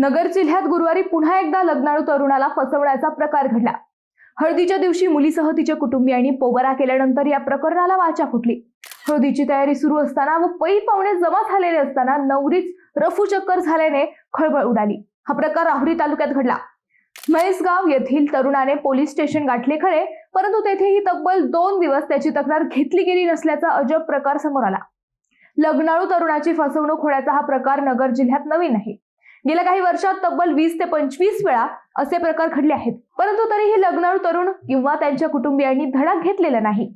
नगर जिल्ह्यात गुरुवारी पुन्हा एकदा लग्नाळू तरुणाला फसवण्याचा प्रकार घडला. हळदीच्या दिवशी मुलीसह तिच्या कुटुंबियांनी पोबरा केल्यानंतर या प्रकरणाला वाचा फुटली. हळदीची तयारी सुरू असताना व पै पाहुणे जमा झालेले असताना नवरीच रफू चक्कर झाल्याने खळबळ उडाली. हा प्रकार राहुरी तालुक्यात घडला. म्हैसगाव येथील तरुणाने पोलीस स्टेशन गाठले खरे परंतु तेथेही तब्बल दोन दिवस त्याची तक्रार घेतली गेली नसल्याचा अजब प्रकार समोर आला. लग्नाळू तरुणाची फसवणूक होण्याचा हा प्रकार नगर जिल्ह्यात नवीन आहे. गेल्या काही वर्षात तब्बल वीस ते पंचवीस वेळा असे प्रकार घडले आहेत. परंतु तरीही लग्नाळू तरुण किंवा त्यांच्या कुटुंबियांनी धडा घेतलेला नाही.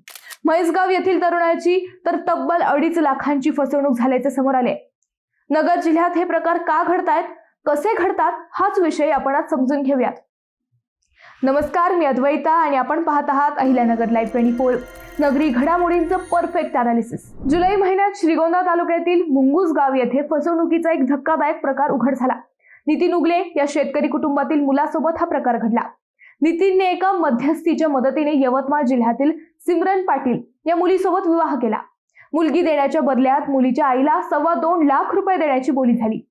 म्हैसगाव येथील तरुणाची तर तब्बल अडीच लाखांची फसवणूक झाल्याचे समोर आले. नगर जिल्ह्यात हे प्रकार का घडतायत कसे घडतात हाच विषय आपण आज समजून घेऊयात. नमस्कार मी अद्वैता आणि आपण पाहत आहात अहिल्यानगर लाईव्ह ट्वेंटी फोर नगरी घडामोडींचं परफेक्ट अनालिसिस जुलै महिन्यात श्रीगोंदा तालुक्यातील मुंगूस गाव येथे फसवणुकीचा एक धक्कादायक प्रकार उघड झाला. नितीन उगले या शेतकरी कुटुंबातील मुलासोबत हा प्रकार घडला. नितीनने एका मध्यस्थीच्या मदतीने यवतमाळ जिल्ह्यातील सिमरन पाटील या मुलीसोबत विवाह केला. मुलगी देण्याच्या बदल्यात मुलीच्या आईला सव्वा दोन लाख रुपये देण्याची बोली झाली.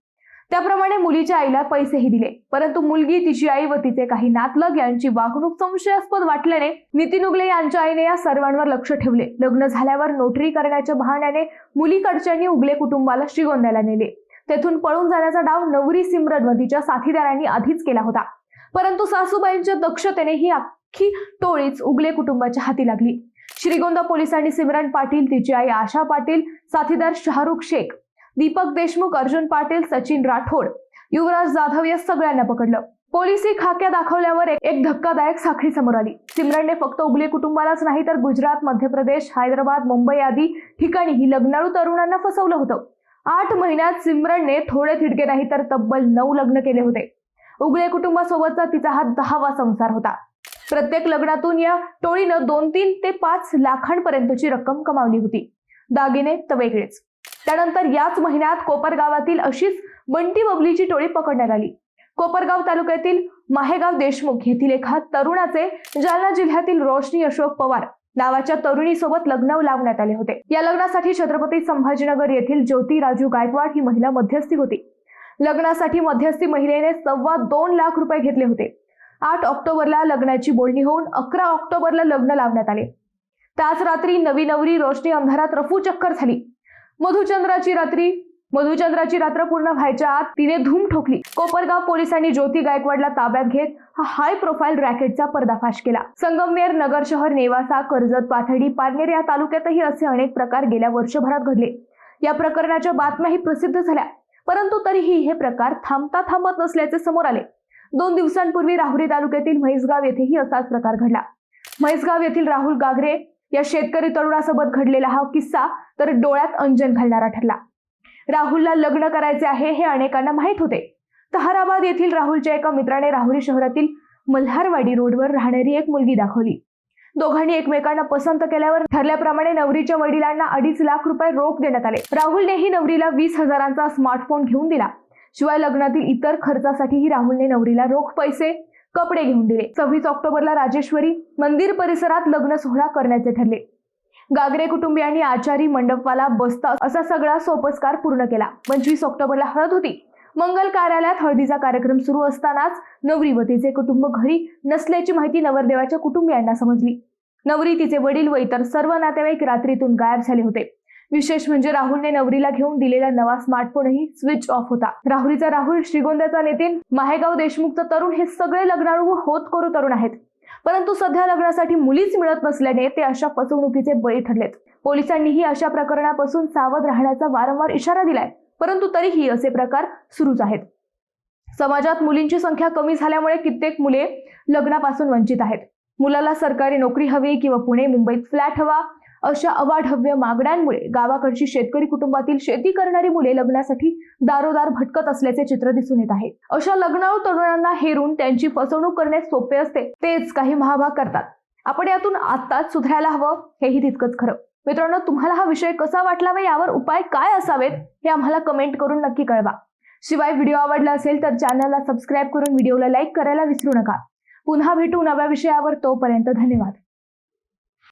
त्याप्रमाणे मुलीच्या आईला पैसेही दिले. परंतु मुलगी तिची आई व तिचे काही नातलग यांची वागणूक संशयास्पद वाटल्याने नितीन उगले यांच्या आईने या सर्वांवर लक्ष ठेवले. लग्न झाल्यावर नोटरी करण्याच्या बहाण्याने मुलीकडच्यांनी उगले कुटुंबाला श्रीगोंद्याला नेले. तेथून पळून जाण्याचा डाव नवरी सिमरन व तिच्या साथीदारांनी आधीच केला होता. परंतु सासूबाईंच्या दक्षतेने ही अख्खी टोळीच उगले कुटुंबाच्या हाती लागली. श्रीगोंदा पोलिसांनी सिमरन पाटील तिची आई आशा पाटील साथीदार शाहरुख शेख दीपक देशमुख अर्जुन पाटील सचिन राठोड युवराज जाधव या सगळ्यांना पकडलं. पोलिसी खाक्या दाखवल्यावर एक धक्कादायक साखळी समोर आली. सिमरनने फक्त उगले कुटुंबालाच नाही तर गुजरात मध्य प्रदेश हैदराबाद मुंबई आदी ठिकाणीही लग्नाळू तरुणांना फसवलं होतं. आठ महिन्यात सिमरनने थोडे थिडके नाही तर तब्बल नऊ लग्न केले होते. उगळे कुटुंबासोबतचा तिचा हा दहावा संसार होता. प्रत्येक लग्नातून या टोळीनं दोन तीन ते पाच लाखांपर्यंतची रक्कम कमावली होती. दागिने तर वेगळेच त्यानंतर याच महिन्यात कोपरगावातील अशीच बंटी बबलीची टोळी पकडण्यात आली. कोपरगाव तालुक्यातील माहेगाव देशमुख येथील एका तरुणाचे जालना जिल्ह्यातील रोशनी अशोक पवार नावाच्या तरुणीसोबत लग्न लावण्यात आले होते. या लग्नासाठी छत्रपती संभाजीनगर येथील ज्योती राजू गायकवाड ही महिला मध्यस्थी होती. लग्नासाठी मध्यस्थी महिलेने सव्वा दोन लाख रुपये घेतले होते. आठ ऑक्टोबरला लग्नाची बोलणी होऊन अकरा ऑक्टोबरला लग्न लावण्यात आले. त्याच रात्री नवी नवरी रोशनी अंधारात रफू चक्कर झाली. मधुचंद्राची रात्री मधुचंद्राची रात्र पूर्ण व्हायच्या आत तिने धूम ठोकली. कोपरगाव पोलिसांनी ज्योती गायकवाडला ताब्यात घेत हा हाय प्रोफाईल रॅकेटचा पर्दाफाश केला. संगमनेर नगर शहर नेवासा कर्जत पाथडी पारनेर या तालुक्यातही असे अनेक प्रकार गेल्या वर्षभरात घडले. या प्रकरणाच्या बातम्याही प्रसिद्ध झाल्या. परंतु तरीही हे प्रकार थांबता थांबत नसल्याचे समोर आले. दोन दिवसांपूर्वी राहुरी तालुक्यातील म्हैसगाव येथेही असाच प्रकार घडला. म्हैसगाव येथील राहुल गागरे या शेतकरी तरुणासोबत घडलेला हा किस्सा तर डोळ्यात अंजन घालणारा ठरला. राहुलला लग्न करायचे आहे हे अनेकांना माहीत होते. तहाराबाद येथील राहुलच्या एका मित्राने राहुरी शहरातील मल्हारवाडी रोडवर राहणारी एक मुलगी दाखवली. दोघांनी एकमेकांना पसंत केल्यावर ठरल्याप्रमाणे नवरीच्या वडिलांना अडीच लाख रुपये रोख देण्यात आले. राहुलनेही नवरीला वीस हजारांचा स्मार्टफोन घेऊन दिला. शिवाय लग्नातील इतर खर्चासाठीही राहुलने नवरीला रोख पैसे कपडे घेऊन दिले. सव्वीस ऑक्टोबरला राजेश्वरी मंदिर परिसरात लग्न सोहळा करण्याचे ठरले. गागरे कुटुंबियांनी आचारी मंडपवाला बसता असा सगळा सोपस्कार पूर्ण केला. पंचवीस ऑक्टोबरला हळद होती. मंगल कार्यालयात हळदीचा कार्यक्रम सुरू असतानाच नवरी कुटुंब घरी नसल्याची माहिती नवरदेवाच्या कुटुंबियांना समजली. नवरी तिचे वडील व इतर सर्व नातेवाईक रात्रीतून गायब झाले होते. विशेष म्हणजे राहुलने नवरीला घेऊन दिलेला नवा स्मार्टफोनही स्विच ऑफ होता. राहुलीचा राहुल श्रीगोंद्याचा नितीन माहेगाव देशमुखचा तरुण हे सगळे लग्नाळू व होत करू तरुण आहेत. परंतु सध्या लग्नासाठी मुलीच मिळत नसल्याने ते अशा फसवणुकीचे बळी ठरलेत. पोलिसांनीही अशा प्रकरणापासून सावध राहण्याचा वारंवार इशारा दिलाय. परंतु तरीही असे प्रकार सुरूच आहेत. समाजात मुलींची संख्या कमी झाल्यामुळे कित्येक मुले लग्नापासून वंचित आहेत. मुलाला सरकारी नोकरी हवी किंवा पुणे मुंबईत फ्लॅट हवा अशा अवाढव्य मागण्यांमुळे गावाकडची शेतकरी कुटुंबातील शेती करणारी मुले लग्नासाठी दारोदार भटकत असल्याचे चित्र दिसून येत आहे. अशा लग्नाळू तरुणांना हेरून त्यांची फसवणूक करणे सोपे असते तेच काही महाभाग करतात. आपण यातून आत्ताच सुधारायला हवं हेही तितकंच खरं. मित्रांनो तुम्हाला हा विषय कसा वाटला व यावर उपाय काय असावेत हे आम्हाला कमेंट करून नक्की कळवा. शिवाय व्हिडिओ आवडला असेल तर चॅनलला सबस्क्राईब करून व्हिडिओला लाईक करायला विसरू नका. पुन्हा भेटू नव्या विषयावर तोपर्यंत धन्यवाद.